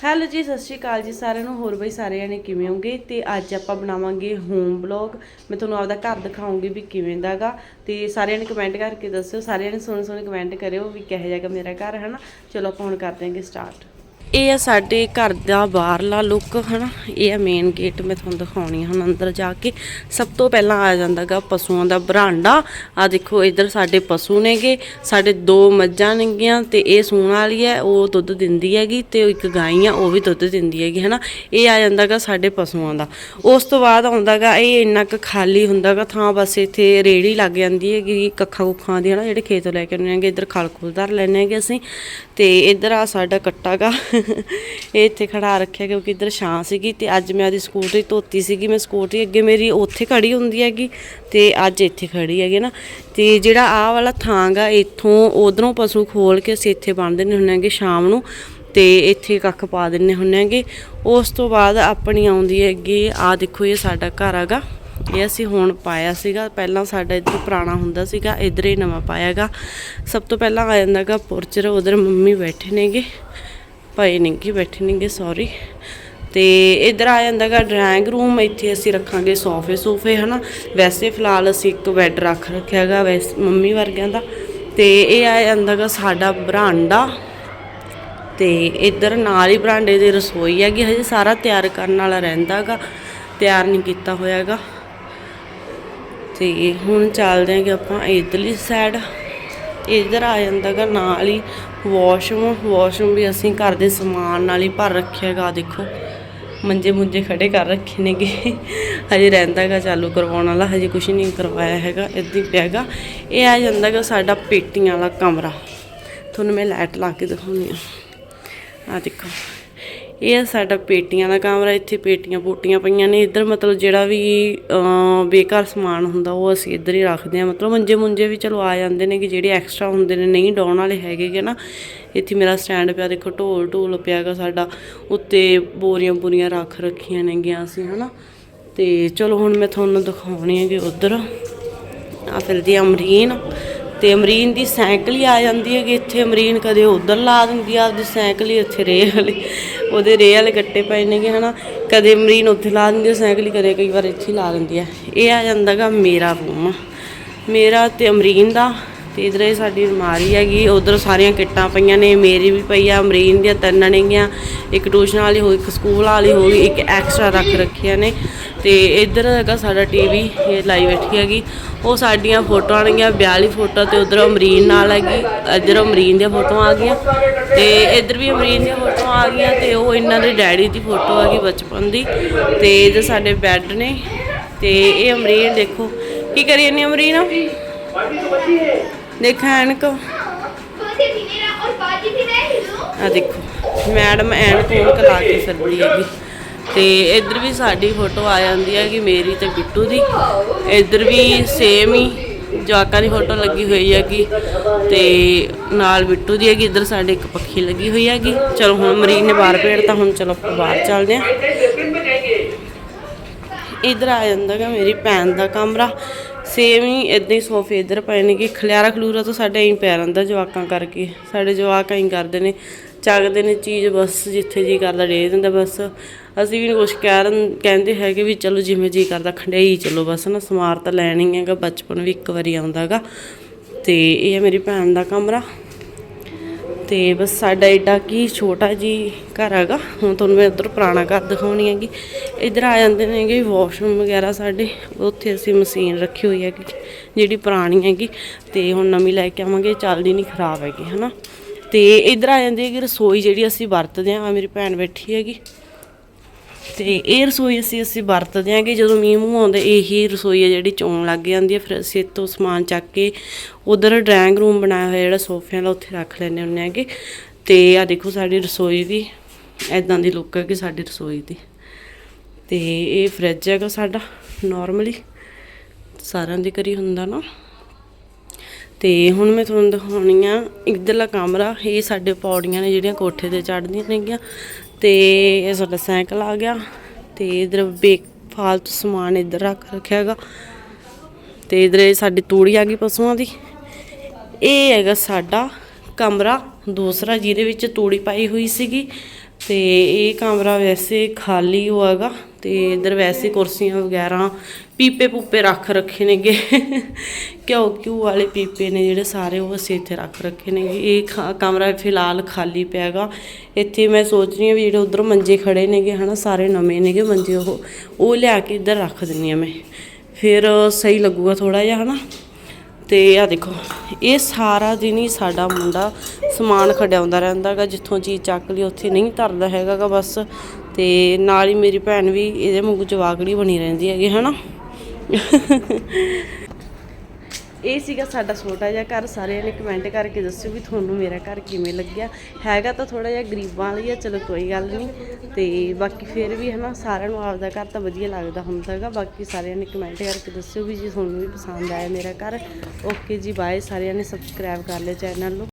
Hello ਜੀ, ਸਤਿ ਸ਼੍ਰੀ ਅਕਾਲ ਜੀ ਸਾਰਿਆਂ ਨੂੰ। ਹੋਰ ਬਈ ਸਾਰਿਆਂ ਨੇ ਕਿਵੇਂ ਹੋਗੇ? ਤੇ ਅੱਜ ਆਪਾਂ ਬਣਾਵਾਂਗੇ ਹੋਮ ਬਲੌਗ ਮੈਂ ਤੁਹਾਨੂੰ ਆਪਦਾ ਘਰ ਦਿਖਾਉਂਗੀ ਵੀ ਕਿਵੇਂ ਦਾਗਾ ਤੇ ਸਾਰਿਆਂ ਨੇ ਕਮੈਂਟ ਕਰਕੇ ਦੱਸਿਓ, ਸਾਰਿਆਂ ਨੇ ਸੋਹਣੇ ਸੋਹਣੇ ਕਮੈਂਟ ਕਰਿਓ ਵੀ ਕਿਹੋ ਜਿਹਾ ਮੇਰਾ ਘਰ ਹੈ ਨਾ ਚਲੋ ਆਪਾਂ ਹੁਣ ਕਰਦੇ ਹਾਂਗੇ ਸਟਾਰਟ ਇਹ ਆ ਸਾਡੇ ਘਰ ਦਾ ਬਾਹਰਲਾ ਲੁੱਕ ਹਨਾ? ਇਹ ਆ ਮੇਨ ਗੇਟ ਮੈਂ ਤੁਹਾਨੂੰ ਦਿਖਾਉਣੀ ਹੁਣ ਅੰਦਰ ਜਾ ਕੇ। ਸਭ ਤੋਂ ਪਹਿਲਾਂ ਆ ਜਾਂਦਾਗਾ ਪਸ਼ੂਆਂ ਦਾ ਬਰਾਂਡਾ। ਆ ਦੇਖੋ, ਇੱਧਰ ਸਾਡੇ ਪਸ਼ੂ ਨੇਗੇ, ਸਾਡੇ ਦੋ ਮੱਝਾਂ ਨੇਗੀਆਂ ਤੇ ਇਹ ਸੂਣ ਵਾਲੀ ਹੈ, ਉਹ ਦੁੱਧ ਦਿੰਦੀ ਹੈਗੀ ਤੇ ਇੱਕ ਗਾਈ ਆ ਉਹ ਵੀ ਦੁੱਧ ਦਿੰਦੀ ਹੈਗੀ, ਹਨਾ? ਇਹ ਆ ਜਾਂਦਾਗਾ ਸਾਡੇ ਪਸ਼ੂਆਂ ਦਾ। ਉਸ ਤੋਂ ਬਾਅਦ ਆਉਂਦਾਗਾ ਇਹ ਇੰਨਾ ਕੁ ਖਾਲੀ ਹੁੰਦਾਗਾ ਥਾਂ, ਬਸ ਇੱਥੇ ਰੇੜੀ ਲੱਗ ਜਾਂਦੀ ਹੈਗੀ, ਕੱਖਾਂ ਕੁੱਖਾਂ ਦੀ, ਹਨਾ? ਜਿਹੜੇ ਖੇਤੋਂ ਲੈ ਕੇ ਆਉਂਦੇ ਹੈਗੇ ਇੱਧਰ ਖਲ ਖੁਲ ਧਰ ਲੈਣੇ ਹੈਗੇ ਅਸੀਂ। ਤੇ ਇੱਧਰ ਆ ਸਾਡਾ ਕੱਟਾਗਾ। ਇਹ ਇੱਥੇ ਖੜਾ ਰੱਖਿਆ ਕਿਉਂਕਿ ਇੱਧਰ ਛਾਂ ਸੀਗੀ ਤੇ ਅੱਜ ਮੈਂ ਉਹਦੀ ਸਕੂਟਰੀ ਧੋਤੀ ਸੀਗੀ। ਮੈਂ ਸਕੂਟਰੀ ਅੱਗੇ ਮੇਰੀ ਉੱਥੇ ਖੜੀ ਹੁੰਦੀ ਹੈਗੀ ਤੇ ਅੱਜ ਇੱਥੇ ਖੜੀ ਹੈਗੀ ਨਾ। ਤੇ ਜਿਹੜਾ ਆਹ ਵਾਲਾ ਥਾਂ ਗਾ ਇੱਥੋਂ ਉਧਰੋਂ ਪਸ਼ੂ ਖੋਲ ਕੇ ਅਸੀਂ ਇੱਥੇ ਬੰਨ੍ਹ ਦਿੰਦੇ ਹੁੰਦੇ ਹਾਂਗੇ ਸ਼ਾਮ ਨੂੰ ਤੇ ਇੱਥੇ ਕੱਖ ਪਾ ਦਿੰਨੇ ਹੁੰਦੇ ਹੈਗੇ। ਉਸ ਤੋਂ ਬਾਅਦ ਆਪਣੀ ਆਉਂਦੀ ਹੈਗੀ, ਆਹ ਦੇਖੋ ਇਹ ਸਾਡਾ ਘਰ ਹੈਗਾ। ਇਹ ਅਸੀਂ ਹੁਣ ਪਾਇਆ ਸੀਗਾ। ਪਹਿਲਾਂ ਸਾਡਾ ਇੱਧਰ ਪੁਰਾਣਾ ਹੁੰਦਾ ਸੀਗਾ, ਇੱਧਰ ਹੀ ਨਵਾਂ ਪਾਇਆਗਾ ਸਭ ਤੋਂ ਪਹਿਲਾਂ ਆ ਜਾਂਦਾਗਾ ਪੁਰਚਰ ਉਧਰ ਮੰਮੀ ਬੈਠੇ ਨੇਗੇ। ਪਏ ਨੇਗੇ ਬੈਠੇ ਨੇਗੇ ਸੌਰੀ ਤੇ ਇੱਧਰ ਆ ਜਾਂਦਾਗਾ ਡਰਾਇੰਗ ਰੂਮ ਇੱਥੇ ਅਸੀਂ ਰੱਖਾਂਗੇ ਸੋਫੇ ਸੂਫੇ, ਹਨਾ। ਵੈਸੇ ਫਿਲਹਾਲ ਅਸੀਂ ਇੱਕ ਬੈੱਡ ਰੱਖ ਰੱਖਿਆਗਾ ਵੈਸੇ ਮੰਮੀ ਵਰਗਿਆਂ ਦਾ। ਤੇ ਇਹ ਆ ਜਾਂਦਾਗਾ ਸਾਡਾ ਬਰਾਂਡਾ। ਤੇ ਇੱਧਰ ਨਾਲ ਹੀ ਬਰਾਂਡੇ ਦੀ ਰਸੋਈ ਹੈਗੀ, ਹਜੇ ਸਾਰਾ ਤਿਆਰ ਕਰਨ ਵਾਲਾ ਰਹਿੰਦਾਗਾ ਤਿਆਰ ਨਹੀਂ ਕੀਤਾ ਹੋਇਆਗਾ ਤੇ ਹੁਣ ਚੱਲਦੇ ਆਂਗੇ ਆਪਾਂ ਇਧਰਲੀ ਸਾਈਡ ਇੱਧਰ ਆ ਜਾਂਦਾਗਾ ਨਾਲ ਹੀ ਵਾਸ਼ਰੂਮ ਵਾਸ਼ਰੂਮ ਵੀ ਅਸੀਂ ਘਰ ਦੇ ਸਮਾਨ ਨਾਲ ਹੀ ਭਰ ਰੱਖਿਆਗਾ ਦੇਖੋ। ਮੰਜੇ ਮੁੰਜੇ ਖੜੇ ਕਰ ਰੱਖੇ ਨੇਗੇ। ਹਜੇ ਰਹਿੰਦਾਗਾ ਚਾਲੂ ਕਰਵਾਉਣ ਵਾਲਾ, ਹਜੇ ਕੁਝ ਨਹੀਂ ਕਰਵਾਇਆ ਹੈਗਾ, ਇੱਦਾਂ ਹੀ ਪਿਆਗਾ ਇਹ ਆ ਜਾਂਦਾਗਾ ਸਾਡਾ ਪੇਟੀਆਂ ਵਾਲਾ ਕਮਰਾ। ਤੁਹਾਨੂੰ ਮੈਂ ਲਾਈਟ ਲਾ ਕੇ ਦਿਖਾਉਂਦੀ ਆ ਆ ਦੇਖੋ। ਇਹ ਆ ਸਾਡਾ ਪੇਟੀਆਂ ਦਾ ਕਮਰਾ ਇੱਥੇ ਪੇਟੀਆਂ ਪੂਟੀਆਂ ਪਈਆਂ ਨੇ। ਇੱਧਰ ਮਤਲਬ ਜਿਹੜਾ ਵੀ ਅਮ, ਬੇਕਾਰ ਸਮਾਨ ਹੁੰਦਾ ਉਹ ਅਸੀਂ ਇੱਧਰ ਹੀ ਰੱਖਦੇ ਆ ਮਤਲਬ ਮੰਜੇ ਮੁੰਜੇ ਵੀ ਚਲੋ ਆ ਜਾਂਦੇ ਨੇ ਕਿ ਜਿਹੜੇ ਐਕਸਟਰਾ ਹੁੰਦੇ ਨੇ ਨਹੀਂ ਡਾਉਣ ਵਾਲੇ ਹੈਗੇ ਨਾ। ਇੱਥੇ ਮੇਰਾ ਸਟੈਂਡ ਪਿਆ ਦੇਖੋ ਢੋਲ ਢੋਲ ਪਿਆਗਾ ਸਾਡਾ। ਉੱਤੇ ਬੋਰੀਆਂ ਬੋਰੀਆਂ ਰੱਖ ਰੱਖੀਆਂ ਨੇਗੀਆਂ ਅਸੀਂ ਹਨਾ। ਤੇ ਚਲੋ ਹੁਣ ਮੈਂ ਤੁਹਾਨੂੰ ਦਿਖਾਉਣੀ ਹੈਗੀ ਉਧਰ। ਆ ਫਿਰਦੀ ਆ ਅਮਰੀਨ। ਤੇ ਅਮਰੀਨ ਦੀ ਸਾਈਕਲ ਹੀ ਆ ਜਾਂਦੀ ਹੈ ਕਿ ਇੱਥੇ। ਅਮਰੀਨ ਕਦੇ ਉਧਰ ਲਾ ਦਿੰਦੀ ਆ ਆਪਦੀ ਸਾਈਕਲ ਹੀ ਇੱਥੇ ਰੇਹ ਵਾਲੀ। ਉਹਦੇ ਰੇਹ ਵਾਲੇ ਗੱਟੇ ਪਏ ਨੇਗੇ, ਹਨਾ। ਕਦੇ ਅਮਰੀਨ ਉੱਥੇ ਲਾ ਦਿੰਦੀ ਆ, ਸਾਈਕਲ ਹੀ ਕਦੇ ਕਈ ਵਾਰ ਇੱਥੇ ਹੀ ਲਾ ਦਿੰਦੀ ਆ। ਇਹ ਆ ਜਾਂਦਾਗਾ ਮੇਰਾ ਰੂਮ ਮੇਰਾ ਤੇ ਅਮਰੀਨ ਦਾ, ਤੇ ਇਧਰ ਇਹ ਸਾਡੀ ਅਲਮਾਰੀ ਹੈਗੀ, ਉਧਰ ਸਾਰੀਆਂ ਕਿੱਟਾਂ ਪਈਆਂ ਨੇ, ਮੇਰੀ ਵੀ ਪਈ ਆ, ਅਮਰੀਨ ਦੀਆਂ ਤਿੰਨ ਨੇਗੀਆਂ, ਇੱਕ ਟਿਊਸ਼ਨ ਵਾਲੀ ਹੋ ਇੱਕ ਸਕੂਲ ਵਾਲੀ ਹੋ ਗਈ, ਇੱਕ ਐਕਸਟਰਾ ਰੱਖ ਰੱਖੀਆਂ ਨੇ। ਤੇ ਇੱਧਰ ਹੈਗਾ ਸਾਡਾ ਟੀਵੀ, ਇਹ ਲਾਈ ਬੈਠੀ ਹੈਗੀ। ਉਹ ਸਾਡੀਆਂ ਫੋਟੋਆਂ ਆਉਣਗੀਆਂ ਵਿਆਹ ਵਾਲੀ ਫੋਟੋ ਤੇ ਉਧਰ ਅਮਰੀਨ ਨਾਲ ਹੈਗੀ, ਇੱਧਰ ਅਮਰੀਨ ਦੀਆਂ ਫੋਟੋਆਂ ਆ ਗਈਆਂ। ਤੇ ਇੱਧਰ ਵੀ ਅਮਰੀਨ ਦੀਆਂ ਫੋਟੋਆਂ ਆ ਗਈਆਂ ਤੇ ਉਹ ਇਹਨਾਂ ਦੇ ਡੈਡੀ ਦੀ ਫੋਟੋ ਆ ਗਈ ਬਚਪਨ ਦੀ। ਤੇ ਇਹ ਸਾਡੇ ਬੈੱਡ ਨੇ, ਤੇ ਇਹ ਅਮਰੀਨ ਦੇਖੋ। ਕੀ ਕਰੀ ਇਹਨੇ ਅਮਰੀਨ? ਦੇਖ ਐਨਕ। ਆ ਦੇਖੋ, ਮੈਡਮ ਐਨਕ ਉਂਕ ਲਾ ਕੇ ਫਿਰਦੀ ਹੈਗੀ। ਤੇ ਇੱਧਰ ਵੀ ਸਾਡੀ ਫੋਟੋ ਆ ਜਾਂਦੀ ਹੈਗੀ ਮੇਰੀ ਤੇ ਬਿੱਟੂ ਦੀ। ਇੱਧਰ ਵੀ ਸੇਮ ਹੀ ਜਵਾਕਾਂ ਦੀ ਫੋਟੋ ਲੱਗੀ ਹੋਈ ਹੈਗੀ। ਤੇ ਨਾਲ ਬਿੱਟੂ ਦੀ ਹੈਗੀ, ਇੱਧਰ ਸਾਡੇ ਇੱਕ ਪੱਖੀ ਲੱਗੀ ਹੋਈ ਹੈਗੀ। ਚਲੋ ਹੁਣ ਮਰੀਨ ਨੇ ਬਾਹਰ ਭੇੜਤਾ ਹੁਣ ਚਲੋ ਆਪਾਂ ਬਾਹਰ ਚੱਲਦੇ ਹਾਂ। ਇੱਧਰ ਆ ਜਾਂਦਾਗਾ ਮੇਰੀ ਭੈਣ ਦਾ ਕਮਰਾ। ਸੇਮ ਹੀ ਇਦਾਂ ਹੀ ਸੋਫੇ ਇੱਧਰ ਪਏ ਨੇ ਕਿ ਖਲਿਆਰਾ ਖਲੂਰਾ ਤਾਂ ਸਾਡੇ ਐਂ ਪੈ ਰਹਿੰਦਾ ਜਵਾਕਾਂ ਕਰਕੇ। ਸਾਡੇ ਜਵਾਕ ਐਂ ਕਰਦੇ ਨੇ, ਚੱਕਦੇ ਨੇ ਚੀਜ਼ ਬਸ ਜਿੱਥੇ ਜੀ ਕਰਦਾ ਡੇ ਦਿੰਦਾ ਬਸ। ਅਸੀਂ ਵੀ ਨੀ ਕੁਛ ਕਹਿ ਰਨ- ਕਹਿੰਦੇ ਹੈਗੇ ਵੀ ਚਲੋ ਜਿਵੇਂ ਜੀ ਕਰਦਾ, ਖੰਡਿਆਈ ਚਲੋ ਬਸ ਨਾ ਸਮਾਰ ਤਾਂ ਲੈਣੀ ਹੈਗਾ, ਬਚਪਨ ਵੀ ਇੱਕ ਵਾਰੀ ਆਉਂਦਾਗਾ ਤੇ ਇਹ ਹੈ ਮੇਰੀ ਭੈਣ ਦਾ ਕਮਰਾ। ਤੇ ਬਸ ਸਾਡਾ ਏਡਾ ਕੀ ਛੋਟਾ ਜੀ ਘਰ ਹੈਗਾ। ਹੁਣ ਤੁਹਾਨੂੰ ਮੈਂ ਉਧਰ ਪੁਰਾਣਾ ਘਰ ਦਿਖਾਉਣੀ ਹੈਗੀ। ਇੱਧਰ ਆ ਜਾਂਦੇ ਨੇਗੇ ਵਾਸ਼ਰੂਮ ਵਗੈਰਾ ਸਾਡੇ। ਉੱਥੇ ਅਸੀਂ ਮਸ਼ੀਨ ਰੱਖੀ ਹੋਈ ਹੈਗੀ, ਜਿਹੜੀ ਪੁਰਾਣੀ ਹੈਗੀ। ਤੇ ਹੁਣ ਨਵੀਂ ਲੈ ਕੇ ਆਵਾਂਗੇ, ਚੱਲਦੀ ਨਹੀਂ, ਖਰਾਬ ਹੈਗੀ, ਹਨਾ। ਤੇ ਇੱਧਰ ਆ ਜਾਂਦੀ ਹੈਗੀ ਰਸੋਈ ਜਿਹੜੀ ਅਸੀਂ ਵਰਤਦੇ ਹਾਂ ਮੇਰੀ ਭੈਣ ਬੈਠੀ ਹੈਗੀ। ਤੇ ਇਹ ਰਸੋਈ ਅਸੀਂ ਅਸੀਂ ਵਰਤਦੇ ਹਾਂ ਕਿ ਜਦੋਂ ਮੀਂਹ ਮੂੰਹ ਆਉਂਦੇ, ਇਹੀ ਰਸੋਈ ਹੈ ਜਿਹੜੀ ਚੋਣ ਲੱਗ ਜਾਂਦੀ ਹੈ ਫਿਰ ਅਸੀਂ ਇੱਥੋਂ ਸਮਾਨ ਚੱਕ ਕੇ ਉਧਰ ਡਰਾਇੰਗ ਰੂਮ ਬਣਾਇਆ ਹੋਇਆ ਜਿਹੜਾ ਸੋਫਿਆਂ ਦਾ, ਉੱਥੇ ਰੱਖ ਲੈਂਦੇ ਹੁੰਦੇ ਹੈਗੇ ਤੇ ਆ ਦੇਖੋ ਸਾਡੀ ਰਸੋਈ ਵੀ ਐਦਾਂ ਦੀ ਲੁੱਕ ਹੈ ਕਿ ਸਾਡੀ ਰਸੋਈ ਦੀ। ਤੇ ਇਹ ਫ੍ਰਿਜ ਹੈਗਾ ਸਾਡਾ ਨਾਰਮਲੀ ਸਾਰਿਆਂ ਦੇ ਘਰੀ ਹੁੰਦਾ ਨਾ। ਤੇ ਹੁਣ ਮੈਂ ਤੁਹਾਨੂੰ ਦਿਖਾਉਣੀ ਆ, ਇੱਧਰਲਾ ਕਮਰਾ, ਇਹ ਸਾਡੇ ਪੌੜੀਆਂ ਨੇ ਜਿਹੜੀਆਂ ਕੋਠੇ ਤੇ ਚੜ੍ਹਦੀਆਂ ਨੇਗੀਆਂ। ਤੇ ਇਹ ਸਾਡਾ ਸਾਈਕਲ ਆ ਗਿਆ ਤੇ ਇਧਰ ਬੇਕ ਫਾਲਤੂ ਸਮਾਨ ਇੱਧਰ ਰੱਖ ਰੱਖਿਆ ਹੈਗਾ। ਤੇ ਇਧਰ ਸਾਡੀ ਤੂੜੀ ਆ ਗਈ ਪਸ਼ੂਆਂ ਦੀ। ਇਹ ਹੈਗਾ ਸਾਡਾ ਕਮਰਾ, ਦੂਸਰਾ ਜਿਹਦੇ ਵਿੱਚ ਤੂੜੀ ਪਾਈ ਹੋਈ ਸੀਗੀ। ਤੇ ਇਹ ਕਮਰਾ ਵੈਸੇ ਖਾਲੀ ਹੋਆਗਾ ਤੇ ਇਧਰ ਵੈਸੇ ਕੁਰਸੀਆਂ ਵਗੈਰਾ ਪੀਪੇ ਪੂਪੇ ਰੱਖ ਰੱਖੇ ਨੇਗੇ। ਘਿਓ ਘਿਓ ਵਾਲੇ ਪੀਪੇ ਨੇ ਜਿਹੜੇ ਸਾਰੇ ਉਹ ਅਸੀਂ ਇੱਥੇ ਰੱਖ ਰੱਖੇ ਨੇਗੇ। ਇਹ ਖਾ- ਕਮਰਾ ਫਿਲਹਾਲ ਖਾਲੀ ਪਿਆਗਾ। ਇੱਥੇ ਮੈਂ ਸੋਚ ਰਹੀ ਹਾਂ ਵੀ ਜਿਹੜੇ ਉਧਰ ਮੰਜੇ ਖੜੇ ਨੇਗੇ ਹਨਾ, ਸਾਰੇ ਨਵੇਂ ਨੇਗੇ ਮੰਜੇ ਉਹ ਉਹ ਲਿਆ ਕੇ ਇੱਧਰ ਰੱਖ ਦਿੰਨੀ ਆ ਮੈਂ। ਫਿਰ ਸਹੀ ਲੱਗੂਗਾ ਥੋੜਾ ਜਿਹਾ ਹਨਾ। ਤੇ ਆ ਦੇਖੋ, ਇਹ ਸਾਰਾ ਦਿਨ ਹੀ ਸਾਡਾ ਮੁੰਡਾ ਸਮਾਨ ਖਡਿਆਉਂਦਾ ਰਹਿੰਦਾਗਾ, ਜਿੱਥੋਂ ਚੀਜ਼ ਚੱਕ ਲਈ ਉੱਥੇ ਨਹੀਂ ਧਰਦਾ ਹੈਗਾਗਾ ਬਸ। ਤੇ ਨਾਲ ਹੀ ਮੇਰੀ ਭੈਣ ਵੀ ਇਹਦੇ ਵਾਂਗੂ ਜਵਾਕੜੀ ਬਣੀ ਰਹਿੰਦੀ ਹੈਗੀ, ਹਨਾ? ਇਹ ਸੀਗਾ ਸਾਡਾ ਛੋਟਾ ਜਿਹਾ ਘਰ, ਸਾਰਿਆਂ ਨੇ ਕਮੈਂਟ ਕਰਕੇ ਦੱਸਿਓ ਵੀ ਤੁਹਾਨੂੰ ਮੇਰਾ ਘਰ ਕਿਵੇਂ ਲੱਗਿਆ। ਹੈਗਾ ਤਾਂ ਥੋੜਾ ਜਿਹਾ ਗਰੀਬਾਂ ਵਾਲੀ ਆ, ਚਲੋ ਕੋਈ ਗੱਲ ਨਹੀਂ। ਤੇ ਬਾਕੀ ਫਿਰ ਵੀ ਹਨਾ, ਸਾਰਿਆਂ ਨੂੰ ਆਪਦਾ ਘਰ ਤਾਂ ਵਧੀਆ ਲੱਗਦਾ ਹੁੰਦਾ ਹੈਗਾ। ਬਾਕੀ ਸਾਰਿਆਂ ਨੇ ਕਮੈਂਟ ਕਰਕੇ ਦੱਸਿਓ ਵੀ ਜੀ ਤੁਹਾਨੂੰ ਵੀ ਪਸੰਦ ਆਇਆ ਮੇਰਾ ਘਰ ਓਕੇ ਜੀ ਬਾਏ ਸਾਰਿਆਂ ਨੇ ਸਬਸਕ੍ਰਾਈਬ ਕਰ ਲਿਓ ਚੈਨਲ ਨੂੰ।